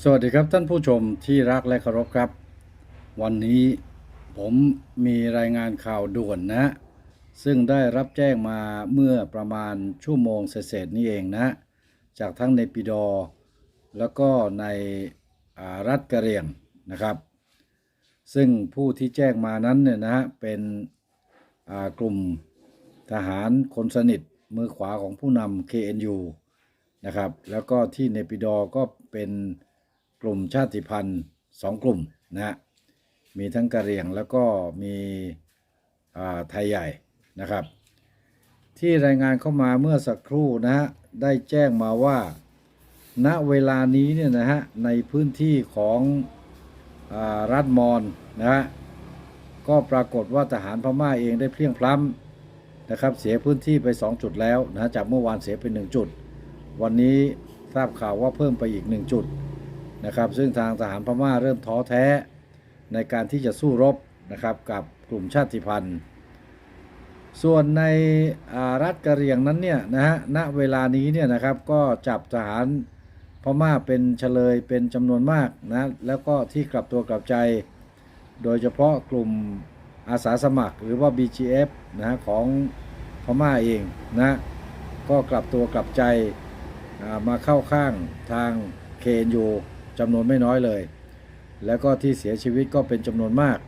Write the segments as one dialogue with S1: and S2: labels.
S1: สวัสดีครับท่านผู้ชมที่รักและเคารพครับ วันนี้ผมมีรายงานข่าวด่วนนะ ซึ่งได้รับแจ้งมาเมื่อประมาณชั่วโมงเศษนี้เองนะ จากทั้งในปิดอ แล้วก็ในรัฐกะเรียงนะครับ ซึ่งผู้ที่แจ้งมานั้นเนี่ยนะเป็นกลุ่มทหารคนสนิทมือขวาของผู้นำ KNU นะครับแล้วก็ที่เนปิดอก็เป็น กลุ่มชาติพันธุ์สองกลุ่มนะฮะมีทั้งกะเหรี่ยงแล้วก็มีไทยใหญ่นะครับ ที่รายงานเข้ามาเมื่อสักครู่นะฮะได้แจ้งมาว่า ณเวลานี้เนี่ยนะฮะในพื้นที่ของอรัฐมอนนะฮะก็ปรากฏว่าทหารพม่าเองได้เพลียงพล้ำนะครับเสียพื้นที่ไป 2 จุดแล้วนะจากเมื่อวานเสียไป 1 จุด วันนี้ทราบข่าวว่าเพิ่มไปอีก 1 จุด นะครับ ซึ่งทางทหารพม่าเริ่มท้อแท้ในการที่จะสู้รบนะครับกับกลุ่มชาติพันธุ์ ส่วนในรัฐกะเหรี่ยงนั้นเนี่ยนะฮะณเวลานี้เนี่ยนะครับก็จับทหารพม่าเป็นเฉลยเป็นจำนวนมากนะแล้วก็ที่กลับตัวกลับใจ โดยเฉพาะกลุ่มอาสาสมัครหรือว่า BGF นะฮะของพม่าเองนะก็กลับตัวกลับใจมาเข้าข้างทาง KNU จำนวนไม่น้อยเลย แล้วก็ที่เสียชีวิตก็เป็นจำนวนมาก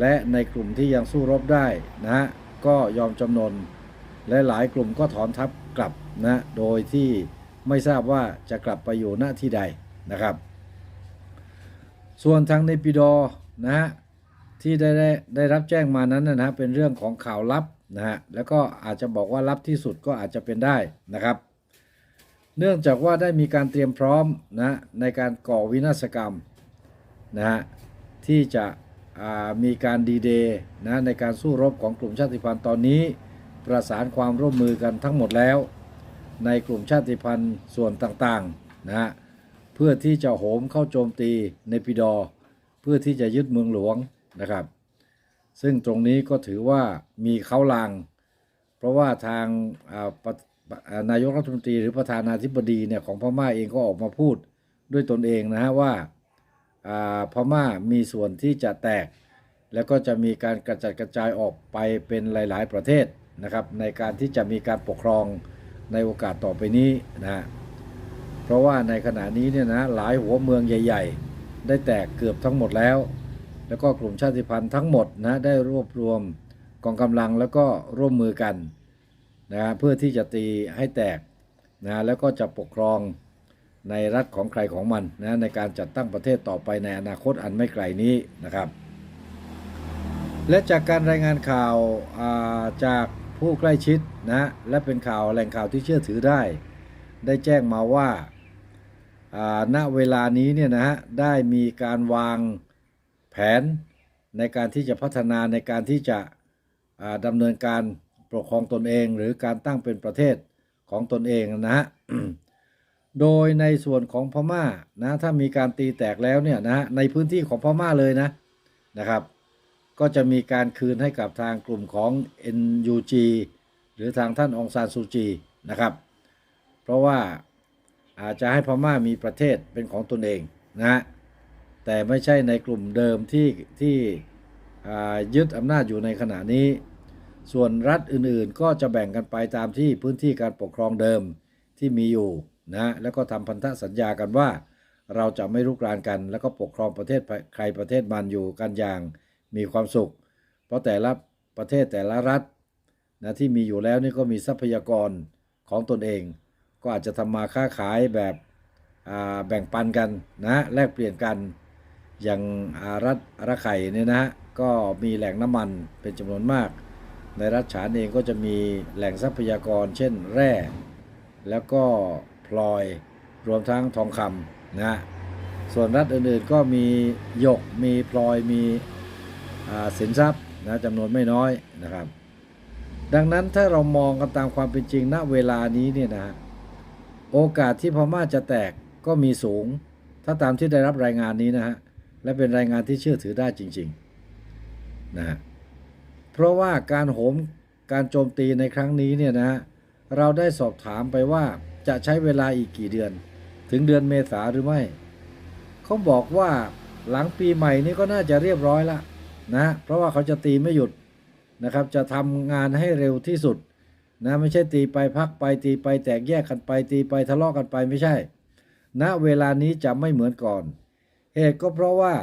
S1: และในกลุ่มที่ยังสู้รบได้นะฮะก็ยอมจำนนและหลายกลุ่มก็ถอนทัพกลับนะโดยที่ไม่ทราบว่าจะกลับไปอยู่ณที่ใดนะครับ ส่วนทางในปิดอนะฮะที่ได้ได้ได้รับแจ้งมานั้นนะฮะเป็นเรื่องของข่าวลับนะฮะแล้วก็อาจจะบอกว่าลับที่สุดก็อาจจะเป็นได้นะครับ เนื่องจากว่าได้มีการเตรียมพร้อมนะในการก่อวินาศกรรมนะฮะที่จะมีการดีเดย์นะในการสู้รบของกลุ่มชาติพันธุ์ตอนนี้ ประสานความร่วมมือกันทั้งหมดแล้ว ในกลุ่มชาติพันธุ์ส่วนต่างๆนะฮะเพื่อที่จะโหมเข้าโจมตีในปิดอ เพื่อที่จะยึดเมืองหลวงนะครับ ซึ่งตรงนี้ก็ถือว่ามีเขาลาง เพราะว่าทางอ่า นายกรัฐมนตรีหรือประธานาธิบดีเนี่ยของพม่าเองก็ออกมาพูดด้วยตนเองนะฮะว่าพม่ามีส่วนที่จะแตก แล้วก็จะมีการกระจัดกระจายออกไปเป็นหลาย ๆ ประเทศนะครับในการที่จะมีการปกครองในโอกาสต่อไปนี้นะฮะเพราะว่าในขณะนี้เนี่ยนะหลายหัวเมืองใหญ่ ๆ ได้แตกเกือบทั้งหมดแล้ว แล้วก็กลุ่มชาติพันธุ์ทั้งหมดนะได้รวบรวมกองกำลังแล้วก็ร่วมมือกัน นะเพื่อที่จะตีให้แตกนะแล้วก็จะปกครองในรัฐของใครของมันนะในการจัดตั้งประเทศต่อไปในอนาคตอันไม่ไกลนี้นะครับ และจากการรายงานข่าวาจากผู้ใกล้ชิดนะและเป็นข่าวแหล่งข่าวที่เชื่อถือได้ ได้แจ้งมาว่าณเวลานี้เนี่ยนะฮะได้มีการวางแผนในการที่จะพัฒนาในการที่จะดำเนินการ ปกครองตนเองหรือการตั้งเป็นประเทศของตนเองนะฮะโดยในส่วนของพม่านะถ้ามีการตีแตกแล้วเนี่ยนะฮะในพื้นที่ของพม่าเลยนะนะครับ ก็จะมีการคืนให้กับทางกลุ่มของ NUG หรือทางท่านองซานซูจีนะครับ เพราะว่าอาจจะให้พม่ามีประเทศเป็นของตนเองนะแต่ไม่ใช่ในกลุ่มเดิมที่ที่ยึดอำนาจอยู่ในขณะนี้ ส่วนรัฐอื่นๆ ก็จะแบ่งกันไปตามที่พื้นที่การปกครองเดิมที่มีอยู่นะแล้วก็ทำพันธสัญญากันว่า เราจะไม่รุกรานกัน แล้วก็ปกครองประเทศใครประเทศมันอยู่กันอย่างมีความสุข เพราะแต่ละประเทศแต่ละรัฐนะที่มีอยู่แล้วนี่ก็มีทรัพยากรของตนเอง ก็อาจจะทำมาค้าขายแบบแบ่งปันกันนะแลกเปลี่ยนกันอย่างรัฐระไข่เนี่ยนะฮะก็มีแหล่งน้ำมันเป็นจำนวนมาก ในรัฐฉานเองก็จะมีแหล่งทรัพยากร เช่นแร่ แล้วก็พลอยรวมทั้งทองคำนะส่วนรัฐอื่นๆก็มีหยกมีพลอยมีสินทรัพย์นะจำนวนไม่น้อยนะครับ ดังนั้นถ้าเรามองกันตามความเป็นจริงณเวลานี้เนี่ยนะฮะโอกาสที่พม่าจะแตกก็มีสูง ถ้าตามที่ได้รับรายงานนี้นะฮะและเป็นรายงานที่เชื่อถือได้จริง ๆ นะฮะ เพราะว่าการโหมการโจมตีในครั้งนี้เนี่ยนะฮะเราได้สอบถามไปว่าจะใช้เวลาอีกกี่เดือน ถึงเดือนเมษาหรือไม่ เขาบอกว่าหลังปีใหม่นี้ก็น่าจะเรียบร้อยล้วนะเพราะว่าเขาจะตีไม่หยุดนะครับ จะทำงานให้เร็วที่สุดนะไม่ใช่ตีไปพักไปตีไปแตกแยกกันไป ตีไปทะเลาะกันไปไม่ใช่ณเวลานี้จะไม่เหมือนก่อน เหตุก็เพราะว่า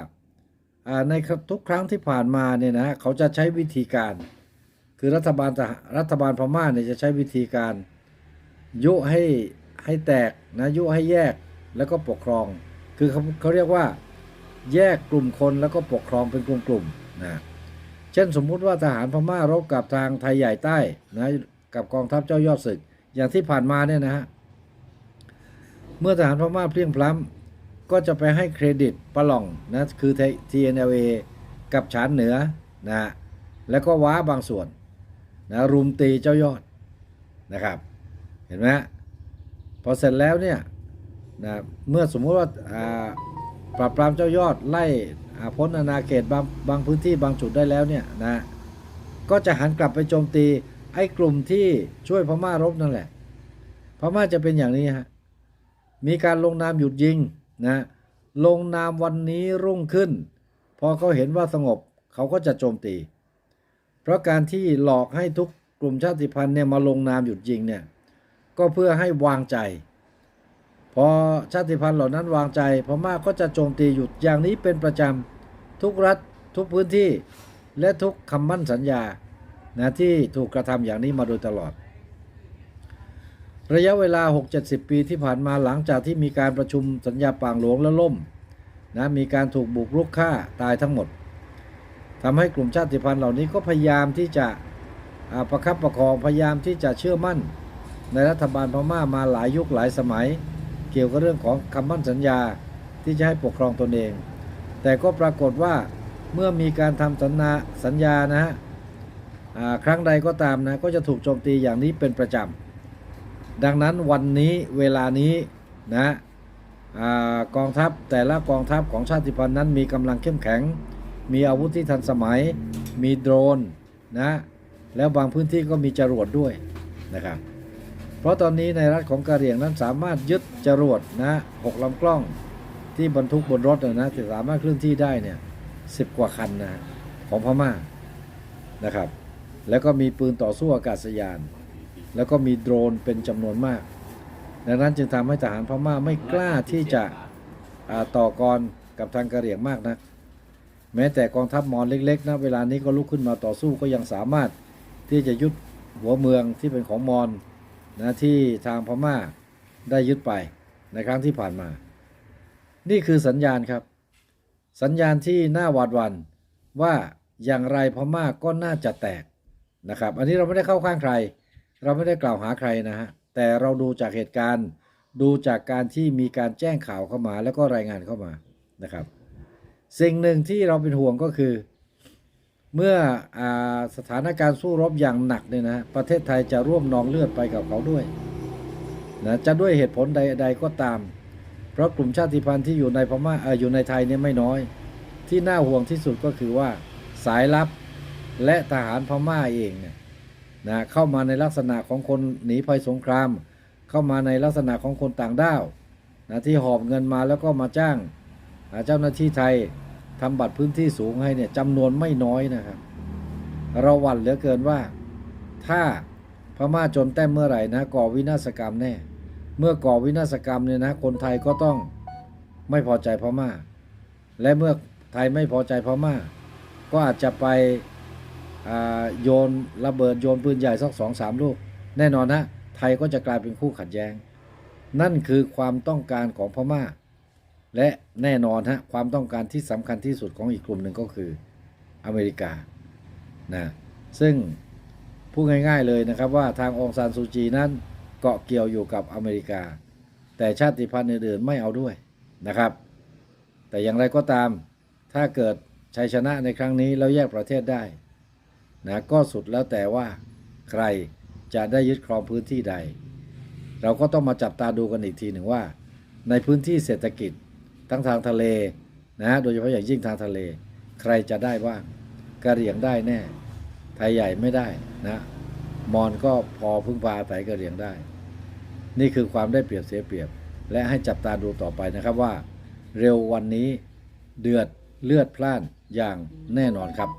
S1: ในทุกครั้งที่ผ่านมาเนี่ยนะเขาจะใช้วิธีการ คือรัฐบาลรรัฐบาลพม่าเนี่ยจะใช้วิธีการยุให้ให้แตกนะยุให้แยกแล้วก็ปกครอง คือเขาเขาเรียกว่าแยกกลุ่มคนแล้วก็ปกครองเป็นกลุ่มๆนะเช่นสมมุติว่าทหารพม่ารบกับทางไทยใหญ่ใต้นะกับกองทัพเจ้ายอดศึก อย่างที่ผ่านมาเนี่ยนะฮะเมื่อทหารพม่าเพลียงพล้ำ ก็จะไปให้เครดิตปะหล่องนะคือ TNLA กับฉานเหนือนะแล้วก็ว้าบางส่วนนะรุมตีเจ้ายอดนะครับ เห็นไหมฮะพอเสร็จแล้วเนี่ยนะเมื่อสมมติว่าอ่าปราบปรามเจ้ายอดไล่อ่าพ้นอาณาเขตบางบางพื้นที่บางจุดได้แล้วเนี่ยนะก็จะหันกลับไปโจมตีไอ้กลุ่มที่ช่วยพม่ารบนั่นแหละพม่าจะเป็นอย่างนี้ฮะมีการลงนามหยุดยิง นะลงนามวันนี้รุ่งขึ้น พอเขาเห็นว่าสงบเขาก็จะโจมตี เพราะการที่หลอกให้ทุกกลุ่มชาติพันธุ์เนี่ยมาลงนามหยุดยิงเนี่ยก็เพื่อให้วางใจ พอชาติพันธุ์เหล่านั้นวางใจพม่าก็จะโจมตีหยุดอย่างนี้เป็นประจำทุกรัฐทุกพื้นที่และทุกคำมั่นสัญญานะที่ถูกกระทำอย่างนี้มาโดยตลอด ระยะเวลา 6-70 ปีที่ผ่านมาหลังจากที่มีการประชุมสัญญาป่างหลวงและล่มนะมีการถูกบุกรุกฆ่าตายทั้งหมดทำให้กลุ่มชาติพันธุ์เหล่านี้ก็พยายามที่จะประคับประคองพยายามที่จะเชื่อมั่น ในรัฐบาลพม่ามาหลายยุคหลายสมัย เกี่ยวกับเรื่องของคำมั่นสัญญาที่จะให้ปกครองตนเอง แต่ก็ปรากฏว่าเมื่อมีการทำสัญญาสัญญานะฮะครั้งใดก็ตามนะก็จะถูกโจมตีอย่างนี้เป็นประจำ ดังนั้นวันนี้เวลานี้นะอกองทัพแต่ละกองทัพของชาติพันธุ์นั้นมีกำลังเข้มแข็ง มีอาวุธที่ทันสมัย มีโดรนนะแล้วบางพื้นที่ก็มีจรวดด้วยนะครับเพราะตอนนี้ในรัฐของกะเหรี่ยงนั้นสามารถยึดจรวดนะหกลำกล้องที่บรรทุกบนรถนะนะสามารถเคลื่อนที่ได้เนี่ยสิบกว่าคันนะของพม่านะครับ แล้วก็มีปืนต่อสู้อากาศยาน แล้วก็มีโดรนเป็นจำนวนมาก ดังนั้นจึงทำให้ทหารพม่าไม่กล้าที่จะต่อกรกับทางกะเหรี่ยงมากนะแม้แต่กองทัพมอญเล็กๆนะเวลานี้ก็ลุกขึ้นมาต่อสู้ก็ยังสามารถที่จะยึดหัวเมืองที่เป็นของมอญนะที่ทางพม่าได้ยึดไปในครั้งที่ผ่านมา นี่คือสัญญาณครับ สัญญาณที่น่าหวาดหวั่นว่าอย่างไรพม่าก็น่าจะแตกนะครับ อันนี้เราไม่ได้เข้าข้างใคร เราไม่ได้กล่าวหาใครนะฮะแต่เราดูจากเหตุการณ์ดูจากการที่มีการแจ้งข่าวเข้ามา แล้วก็รายงานเข้ามานะครับ สิ่งหนึ่งที่เราเป็นห่วงก็คือ เมื่ออสถานการณ์สู้รบอย่างหนักเนี่ยนะประเทศไทยจะร่วมนองเลือดไปกับเขาด้วยนะจะด้วยเหตุผลใดๆก็ตาม เพราะกลุ่มชาติพันธุ์ที่อยู่ในพม่าเอออยู่ในไทยเนี่ยไม่น้อย ที่น่าห่วงที่สุดก็คือว่าสายลับและทหารพม่าเองเนี่ย นะเข้ามาในลักษณะของคนหนีภัยสงคราม เข้ามาในลักษณะของคนต่างด้าวนะที่หอบเงินมาแล้วก็มาจ้างเจ้าหน้าที่ไทยทำบัตรพื้นที่สูงให้เนี่ยจำนวนไม่น้อยนะครับ เราหวั่นเหลือเกินว่า ถ้าพม่าจนแต้มเมื่อไหร่นะก่อวินาศกรรมแน่ เมื่อก่อวินาศกรรมเนี่ยนะคนไทยก็ต้องไม่พอใจพม่า และเมื่อไทยไม่พอใจพม่า ก็อาจจะไป โยนระเบิดโยนปืนใหญ่สักสองสามลูก แน่นอนนะไทยก็จะกลายเป็นคู่ขัดแย้ง นั่นคือความต้องการของพม่า และแน่นอนฮะความต้องการที่สำคัญที่สุดของอีกกลุ่มหนึ่งก็คืออเมริกานะซึ่งพูดง่ายๆเลยนะครับว่าทางองซานซูจีนั้นเกาะเกี่ยวอยู่กับอเมริกา แต่ชาติพันธุ์อื่นๆไม่เอาด้วยนะครับ แต่อย่างไรก็ตามถ้าเกิดชัยชนะในครั้งนี้แล้วแยกประเทศได้ นะก็สุดแล้วแต่ว่าใครจะได้ยึดครองพื้นที่ใด เราก็ต้องมาจับตาดูกันอีกทีหนึ่งว่า ในพื้นที่เศรษฐกิจทั้งทางทะเลนะโดยเฉพาะอย่างยิ่งทางทะเล ใครจะได้บ้างกะเหรี่ยงได้แน่ ไทยใหญ่ไม่ได้นะมอญก็พอพึ่งพาอาศัยกะเหรี่ยงได้ นี่คือความได้เปรียบเสียเปรียบ และให้จับตาดูต่อไปนะครับว่า เร็ววันนี้เดือดเลือดพล่านอย่างแน่นอนครับ